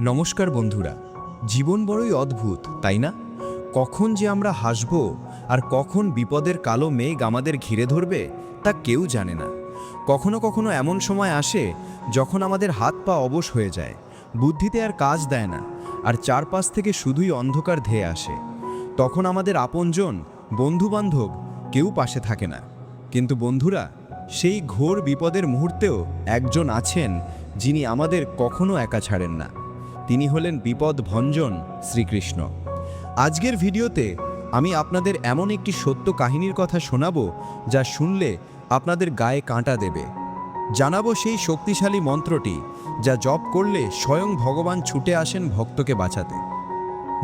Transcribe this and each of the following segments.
নমস্কার বন্ধুরা। জীবন বড়ই অদ্ভুত, তাই না? কখন যে আমরা হাসব আর কখন বিপদের কালো মেঘ আমাদের ঘিরে ধরবে, তা কেউ জানে না। কখনো কখনো এমন সময় আসে যখন আমাদের হাত পা অবশ হয়ে যায়, বুদ্ধিতে আর কাজ দেয় না, আর চারপাশ থেকে শুধুই অন্ধকার ধেয়ে আসে। তখন আমাদের আপনজন, বন্ধুবান্ধব কেউ পাশে থাকে না। কিন্তু বন্ধুরা, সেই ঘোর বিপদের মুহূর্তেও একজন আছেন যিনি আমাদের কখনো একা ছাড়েন না। তিনি হলেন বিপদ ভঞ্জন শ্রীকৃষ্ণ। আজকের ভিডিওতে আমি আপনাদের এমন একটি সত্য কাহিনীর কথা শোনাবো যা শুনলে আপনাদের গায়ে কাঁটা দেবে। জানাব সেই শক্তিশালী মন্ত্রটি যা জপ করলে স্বয়ং ভগবান ছুটে আসেন ভক্তকে বাঁচাতে।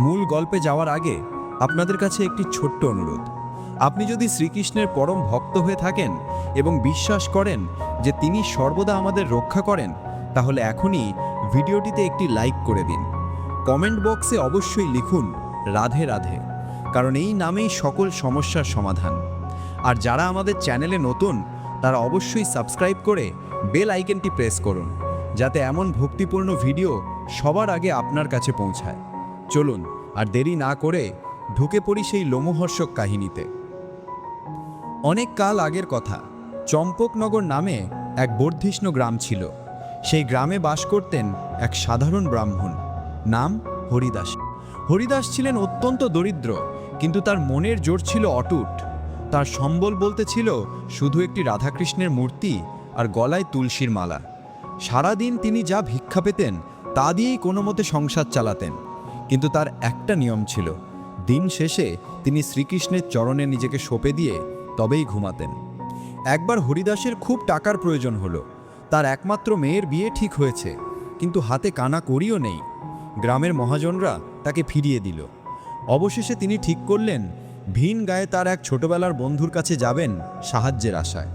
মূল গল্পে যাওয়ার আগে আপনাদের কাছে একটি ছোট্ট অনুরোধ। আপনি যদি শ্রীকৃষ্ণের পরম ভক্ত হয়ে থাকেন এবং বিশ্বাস করেন যে তিনি সর্বদা আমাদের রক্ষা করেন, তাহলে এখনই ভিডিওটিতে একটি লাইক করে দিন। কমেন্ট বক্সে অবশ্যই লিখুন, রাধে রাধে কারণ এই নামেই সকল সমস্যার সমাধান। আর যারা আমাদের চ্যানেলে নতুন, তারা অবশ্যই সাবস্ক্রাইব করে বেল আইকনটি প্রেস করুন, যাতে এমন ভক্তিপূর্ণ ভিডিও সবার আগে আপনার কাছে পৌঁছায়। চলুন, আর দেরি না করে ঢুকে পড়ি সেই লোমহর্ষক কাহিনীতে। অনেক কাল আগের কথা, চম্পকনগর নামে এক বর্ধিষ্ণু গ্রাম ছিল। সেই গ্রামে বাস করতেন এক সাধারণ ব্রাহ্মণ, নাম হরিদাস। হরিদাস ছিলেন অত্যন্ত দরিদ্র, কিন্তু তার মনের জোর ছিল অটুট। তার সম্বল বলতে ছিল শুধু একটি রাধাকৃষ্ণের মূর্তি আর গলায় তুলসীর মালা। সারাদিন তিনি যা ভিক্ষা পেতেন, তা দিয়েই কোনো মতে সংসার চালাতেন। কিন্তু তার একটা নিয়ম ছিল, দিন শেষে তিনি শ্রীকৃষ্ণের চরণে নিজেকে সঁপে দিয়ে তবেই ঘুমাতেন। একবার হরিদাসের খুব টাকার প্রয়োজন হলো। তার একমাত্র মেয়ের বিয়ে ঠিক হয়েছে, কিন্তু হাতে কানা করিও নেই। গ্রামের মহাজনরা তাকে ফিরিয়ে দিল। অবশেষে তিনি ঠিক করলেন, ভিন গায়ে তার এক ছোটবেলার বন্ধুর কাছে যাবেন সাহায্যের আশায়।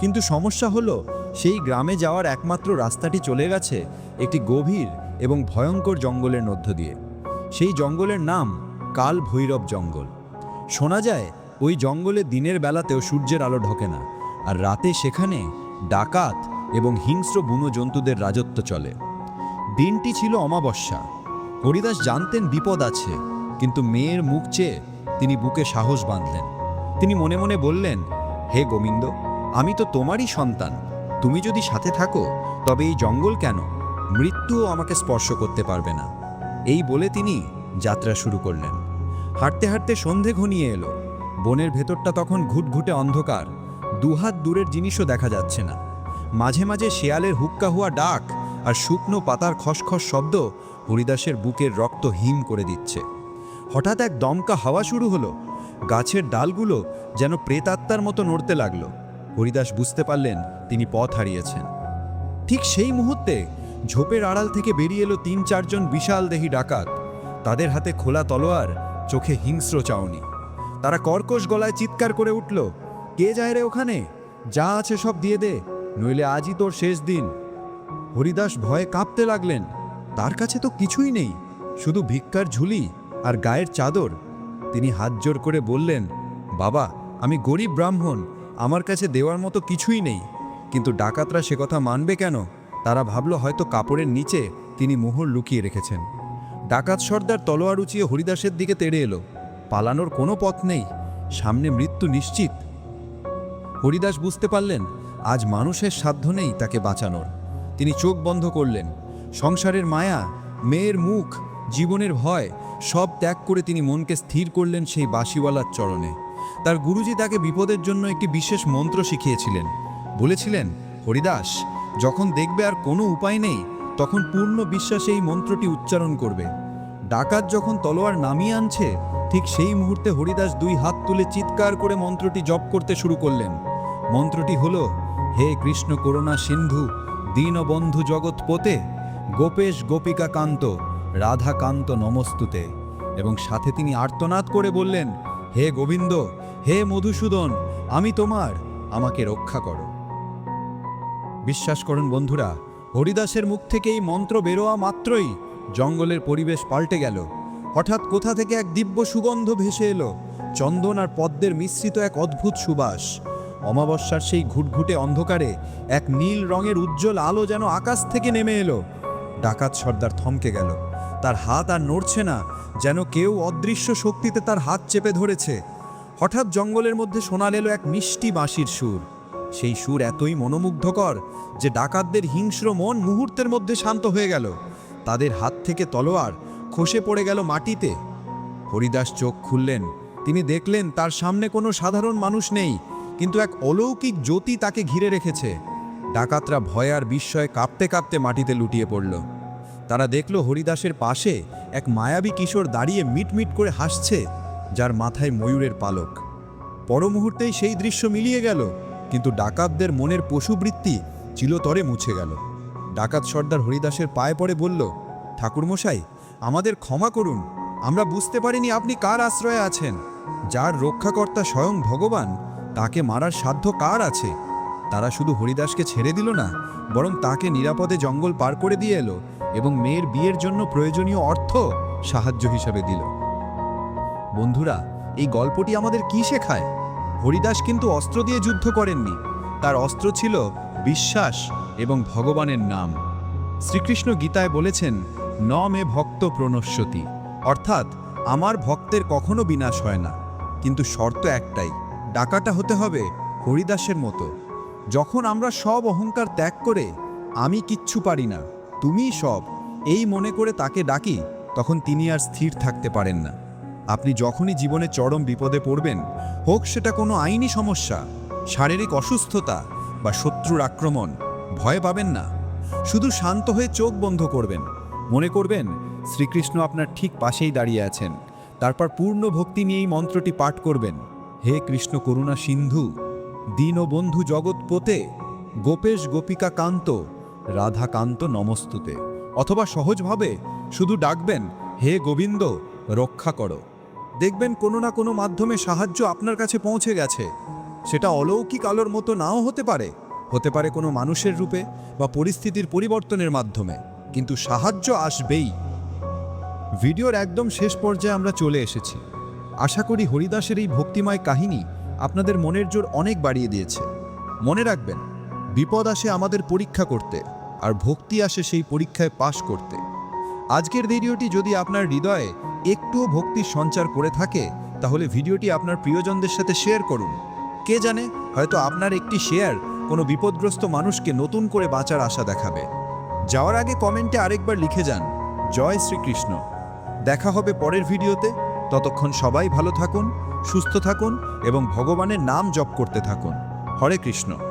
কিন্তু সমস্যা হলো, সেই গ্রামে যাওয়ার একমাত্র রাস্তাটি চলে গেছে একটি গভীর এবং ভয়ঙ্কর জঙ্গলের মধ্য দিয়ে। সেই জঙ্গলের নাম কাল ভৈরব জঙ্গল। শোনা যায়, ওই জঙ্গলে দিনের বেলাতেও সূর্যের আলো ঢোকে না, আর রাতে সেখানে ডাকাত এবং হিংস্র বুনো জন্তুদের রাজত্ব চলে। দিনটি ছিল অমাবস্যা। হরিদাস জানতেন বিপদ আছে, কিন্তু মেয়ের মুখ চেয়ে তিনি বুকে সাহস বাঁধলেন। তিনি মনে মনে বললেন, হে গোবিন্দ, আমি তো তোমারই সন্তান। তুমি যদি সাথে থাকো, তবে এই জঙ্গল কেন? মৃত্যুও আমাকে স্পর্শ করতে পারবে না। এই বলে তিনি যাত্রা শুরু করলেন। হাঁটতে হাঁটতে সন্ধে ঘনিয়ে এলো। বনের ভেতরটা তখন ঘুটঘুটে অন্ধকার। দুহাত দূরের জিনিসও দেখা যাচ্ছে না। মাঝে মাঝে শেয়ালের হুক্কা হুয়া ডাক আর শুকনো পাতার খসখস শব্দ হরিদাসের বুকের রক্ত হিম করে দিচ্ছে। হঠাৎ এক দমকা হাওয়া শুরু হলো। গাছের ডালগুলো যেন প্রেতাত্মার মতো নড়তে লাগল। হরিদাস বুঝতে পারলেন তিনি পথ হারিয়েছেন। ঠিক সেই মুহূর্তে ঝোপের আড়াল থেকে বেরিয়ে এলো তিন চারজন বিশাল দেহি ডাকাত। তাদের হাতে খোলা তলোয়ার, চোখে হিংস্র চাউনি। তারা কর্কশ গলায় চিৎকার করে উঠল, কে যায় রে ওখানে? যা আছে সব দিয়ে দে। নইলে আজই তোর শেষ দিন। হরিদাস ভয়ে কাঁপতে লাগলেন। তার কাছে তো কিছুই নেই, শুধু ভিক্ষার ঝুলি আর গায়ের চাদর। তিনি হাত জোর করে বললেন, বাবা, আমি গরিব ব্রাহ্মণ, আমার কাছে দেওয়ার মতো কিছুই নেই। কিন্তু ডাকাতরা সে কথা মানবে কেন? তারা ভাবল হয়তো কাপড়ের নিচে তিনি মোহর লুকিয়ে রেখেছেন। ডাকাত সর্দার তলোয়ার উঁচিয়ে হরিদাসের দিকে তেড়ে এলো। পালানোর কোনো পথ নেই, সামনে মৃত্যু নিশ্চিত। হরিদাস বুঝতে পারলেন আজ মানুষের সাধ্য নেই তাকে বাঁচানোর। তিনি চোখ বন্ধ করলেন। সংসারের মায়া, মেয়ের মুখ, জীবনের ভয়, সব ত্যাগ করে তিনি মনকে স্থির করলেন সেই বাসিওয়ালার চরণে। তার গুরুজি তাকে বিপদের জন্য একটি বিশেষ মন্ত্র শিখিয়েছিলেন। বলেছিলেন, হরিদাস, যখন দেখবে আর কোনো উপায় নেই, তখন পূর্ণ বিশ্বাসে এই মন্ত্রটি উচ্চারণ করবে। ডাকাত যখন তলোয়ার নামিয়ে আনছে, ঠিক সেই মুহূর্তে হরিদাস দুই হাত তুলে চিৎকার করে মন্ত্রটি জপ করতে শুরু করলেন। মন্ত্রটি হলো হে কৃষ্ণ করুণা সিন্ধু, দীনবন্ধু জগৎ পোতে গোপেশ গোপিকা কান্ত রাধা কান্ত নমস্তুতে। এবং সাথে তিনি আর্তনাদ করে বললেন, হে গোবিন্দ, হে মধুসূদন, আমি তোমার, আমাকে রক্ষা করো। বিশ্বাস করুন বন্ধুরা, হরিদাসের মুখ থেকে এই মন্ত্র বেরোয়া মাত্রই জঙ্গলের পরিবেশ পাল্টে গেল। হঠাৎ কোথা থেকে এক দিব্য সুগন্ধ ভেসে এলো। চন্দন আর পদ্মের মিশ্রিত এক অদ্ভুত সুবাস। অমাবস্যার সেই ঘুটঘুটে অন্ধকারে এক নীল রঙের উজ্জ্বল আলো যেন আকাশ থেকে নেমে এলো। ডাকাত সর্দার থমকে গেল। তার হাত আর নড়ছে না, যেন কেউ অদৃশ্য শক্তিতে তার হাত চেপে ধরেছে। হঠাৎ জঙ্গলের মধ্যে শোনা এলো এক মিষ্টি বাঁশির সুর। সেই সুর এতই মনোমুগ্ধকর যে ডাকাতদের হিংস্র মন মুহূর্তের মধ্যে শান্ত হয়ে গেল। তাদের হাত থেকে তলোয়ার খসে পড়ে গেল মাটিতে। হরিদাস চোখ খুললেন। তিনি দেখলেন তার সামনে কোনো সাধারণ মানুষ নেই। কিন্তু এক অলৌকিক জ্যোতি তাকে ঘিরে রেখেছে। ডাকাতরা ভয় আর বিস্ময়ে কাঁপতে কাঁপতে মাটিতে লুটিয়ে পড়ল। তারা দেখল হরিদাসের পাশে এক মায়াবী কিশোর দাঁড়িয়ে মিটমিট করে হাসছে, যার মাথায় ময়ূরের পালক। পর মুহূর্তেই সেই দৃশ্য মিলিয়ে গেল, কিন্তু ডাকাতদের মনের পশুবৃত্তি চিলতরে মুছে গেল। ডাকাত সর্দার হরিদাসের পায়ে পড়ে বলল, ঠাকুরমশাই, আমাদের ক্ষমা করুন। আমরা বুঝতে পারিনি আপনি কার আশ্রয়ে আছেন। যার রক্ষাকর্তা স্বয়ং ভগবান তাকে মারার সাধ্য কার আছে? তারা শুধু হরিদাসকে ছেড়ে দিল না, বরং তাকে নিরাপদে জঙ্গল পার করে দিয়ে এলো এবং মেয়ের বিয়ের জন্য প্রয়োজনীয় অর্থ সাহায্য হিসাবে দিল। বন্ধুরা, এই গল্পটি আমাদের কি শেখায়? হরিদাস কিন্তু অস্ত্র দিয়ে যুদ্ধ করেননি। তার অস্ত্র ছিল বিশ্বাস এবং ভগবানের নাম। শ্রীকৃষ্ণ গীতায় বলেছেন, ন মে ভক্ত প্রণশ্যতি। অর্থাৎ, আমার ভক্তের কখনো বিনাশ হয় না, কিন্তু শর্ত একটাই ডাকাটা হতে হবে হরিদাসের মতো। যখন আমরা সব অহংকার ত্যাগ করে আমি কিচ্ছু পারি না, তুমিই সব, এই মনে করে তাকে ডাকি, তখন তিনি আর স্থির থাকতে পারেন না। আপনি যখনই জীবনে চরম বিপদে পড়বেন, হোক সেটা কোনো আইনি সমস্যা, শারীরিক অসুস্থতা বা শত্রুর আক্রমণ, ভয় পাবেন না। শুধু শান্ত হয়ে চোখ বন্ধ করবেন। মনে করবেন, শ্রীকৃষ্ণ আপনার ঠিক পাশেই দাঁড়িয়ে আছেন। তারপর পূর্ণ ভক্তি নিয়ে এই মন্ত্রটি পাঠ করবেন। হে কৃষ্ণ করুণা সিন্ধু দীন বন্ধু জগৎ পোতে গোপেশ গোপিকা কান্ত রাধা কান্ত নমস্তুতে। অথবা সহজভাবে শুধু ডাকবেন, হে গোবিন্দ, রক্ষা করো। দেখবেন কোনো না কোনো মাধ্যমে সাহায্য আপনার কাছে পৌঁছে গেছে। সেটা অলৌকিক আলোর মতো নাও হতে পারে। হতে পারে কোনো মানুষের রূপে বা পরিস্থিতির পরিবর্তনের মাধ্যমে। কিন্তু সাহায্য আসবেই। ভিডিওর একদম শেষ পর্যায়ে আমরা চলে এসেছি। আশা করি হরিদাসের এই ভক্তিময় কাহিনী আপনাদের মনের জোর অনেক বাড়িয়ে দিয়েছে। মনে রাখবেন, বিপদ আসে আমাদের পরীক্ষা করতে আর ভক্তি আসে সেই পরীক্ষায় পাশ করতে। আজকের ভিডিওটি যদি আপনার হৃদয়ে একটুও ভক্তির সঞ্চার করে থাকে, তাহলে ভিডিওটি আপনার প্রিয়জনদের সাথে শেয়ার করুন। কে জানে, হয়তো আপনার একটি শেয়ার কোনো বিপদগ্রস্ত মানুষকে নতুন করে বাঁচার আশা দেখাবে। যাওয়ার আগে কমেন্টে আরেকবার লিখে যান, জয় শ্রীকৃষ্ণ। দেখা হবে পরের ভিডিওতে। ততক্ষণ সবাই ভালো থাকুন সুস্থ থাকুন এবং ভগবানের নাম জপ করতে থাকুন। হরে কৃষ্ণ।